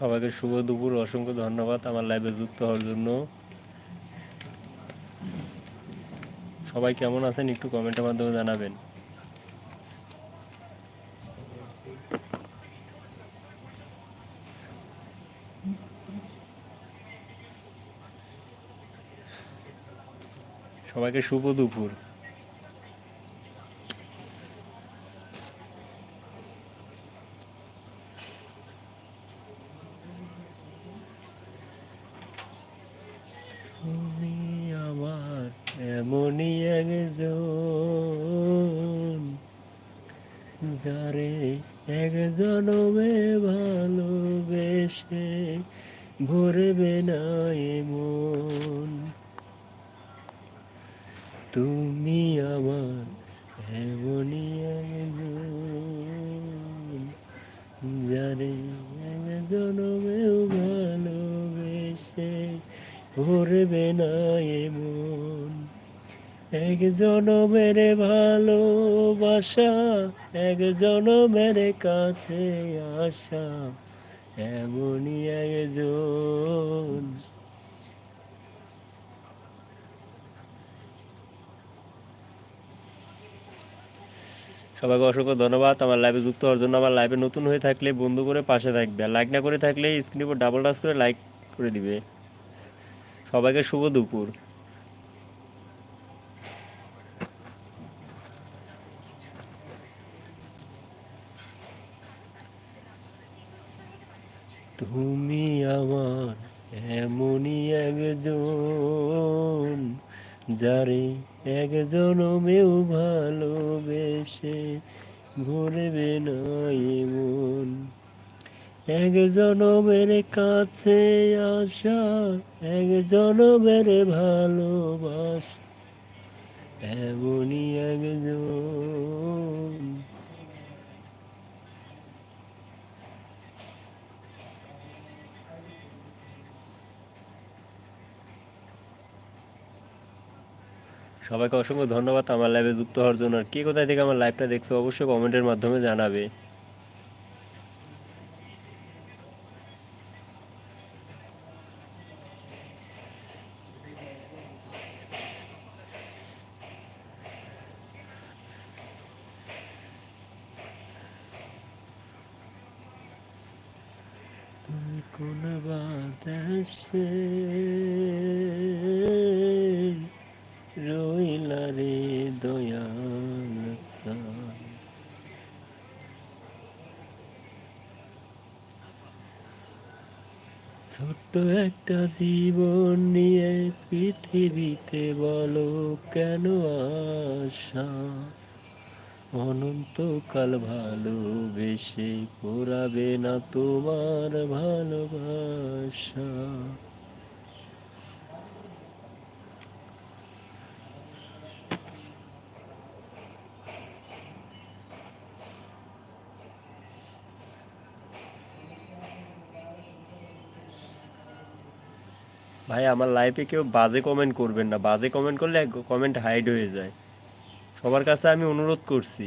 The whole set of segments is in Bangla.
সবাইকে শুভ দুপুর, অসংখ্য ধন্যবাদ আমার লাইভে যুক্ত হওয়ার জন্য। সবাই কেমন আছেন একটু কমেন্টের মাধ্যমে জানাবেন। সবাইকে শুভ দুপুর। একজন, যারে এক জনমে ভালোবেসে ভরবে না এমন। তুমি আমার এমনই একজন, যারে এক জনমেও ভালোবেসে ভরবে না এমন। এক জনমের ভালোবাসা, এক জনমের কাছে আসা, এমনই একজন। সবাইকে অসংখ্য ধন্যবাদ। আমার লাইভে যুক্ত হওয়ার জন্য আমার লাইভে নতুন হয়ে থাকলে বন্ধু করে পাশে থাকবে। লাইক না করে থাকলে স্ক্রিনের উপর ডাবল টাচ করে লাইক করে দিবে। সবাইকে শুভ দুপুর। তুমি আমার এমনই একজন, যারে এক জনমেও ভালোবেসে ভরবে না এমন। এক জনমের কাছে আসা এক জনমের ভালোবাসা, এমনই একজন। সবাইকে অসংখ্য ধন্যবাদ আমার লাইভে যুক্ত হওয়ার জন্য। আর কে কোথায় থেকে আমার লাইভটা দেখছ অবশ্যই কমেন্টের মাধ্যমে জানাবে। কোন বাতাসে রইলা রে দয়াল সাই। ছোট্ট একটা জীবন নিয়ে পৃথিবীতে বলো কেন আশা? অনন্তকাল ভালোবেসে পোড়াবে না তোমার ভালোবাসা। ভাই, আমার লাইফে কেউ বাজে কমেন্ট করবেন না। বাজে কমেন্ট করলে কমেন্ট হাইড হয়ে যায়। সবার কাছে আমি অনুরোধ করছি।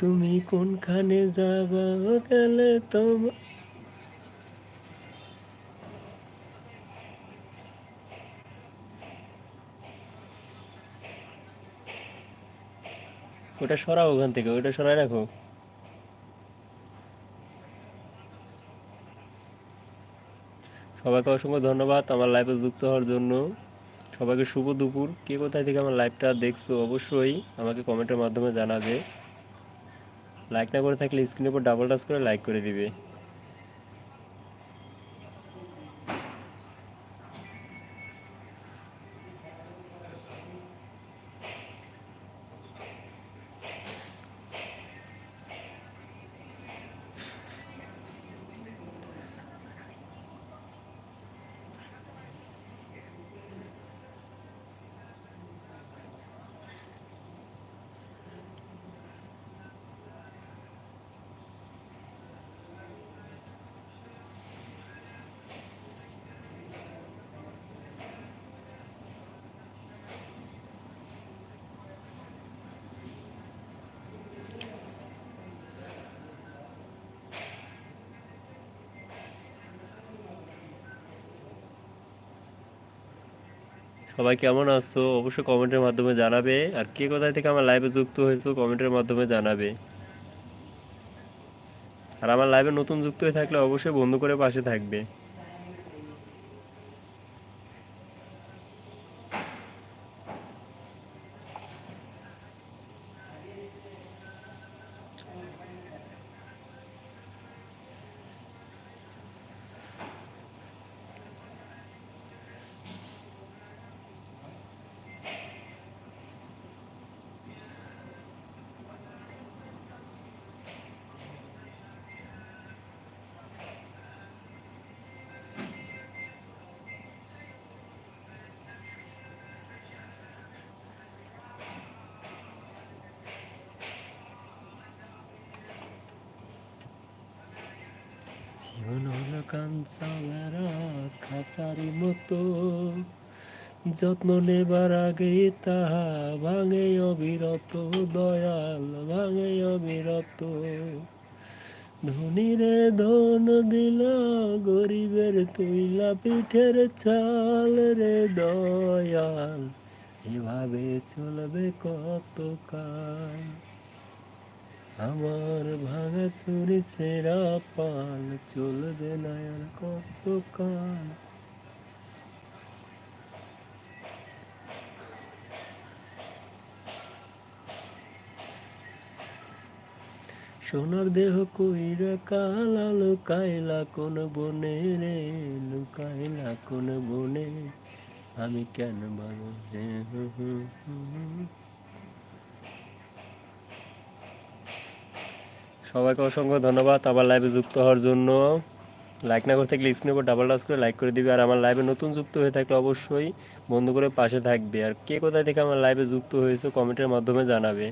তুমি কোনখানে যাবা গেলে তোমার ওটা সরাও ওখান থেকে, ওটা সরাই রাখো। সবাইকে অসংখ্য ধন্যবাদ আমার লাইভে যুক্ত হওয়ার জন্য। সবাইকে শুভ দুপুর। কে কোথায় থেকে আমার লাইভটা দেখছ অবশ্যই আমাকে কমেন্টের মাধ্যমে জানাবে। লাইক না করে থাকলে স্ক্রিনের উপর ডাবল টাচ করে লাইক করে দিবে। সবাই কেমন আছো? অবশ্যই কমেন্টের মাধ্যমে জানাবে। আর কে কোথায় থেকে আমার লাইভে যুক্ত হয়েছো, কমেন্টের মাধ্যমে জানাবে। আর আমার লাইভে নতুন যুক্ত হয়ে থাকলে অবশ্যই বন্ধু করে পাশে থাকবে। হলো খাঁচারি মতো। যত্ন নেবার আগে তাহা ভাঙে অবিরত, দয়াল ভাঙে অবিরত। ধনীরে ধন দিল গরিবের তুইলা পিঠের চাল রে দয়াল। এভাবে চলবে কত কাল? আমার ভাঙা চুরি ছেঁড়া পাল চলবে না কত কাল সোনার দেহ কইরা কালা লুকাইলা কোন বনে রে? লুকাইলা কোন বনে? আমি কেন বাবু সবাইকে অসংখ্য ধন্যবাদ। আমার লাইভে যুক্ত হওয়ার জন্য। লাইক না করে থাকলে স্ক্রিনের উপর ডাবল টাচ করে লাইক করে দিবে। আর আমার লাইভে নতুন যুক্ত হয়ে থাকলে অবশ্যই বন্ধু করে পাশে থাকবে। আর কে কোথায় থেকে আমার লাইভে যুক্ত হয়েছে কমেন্টের মাধ্যমে জানাবে।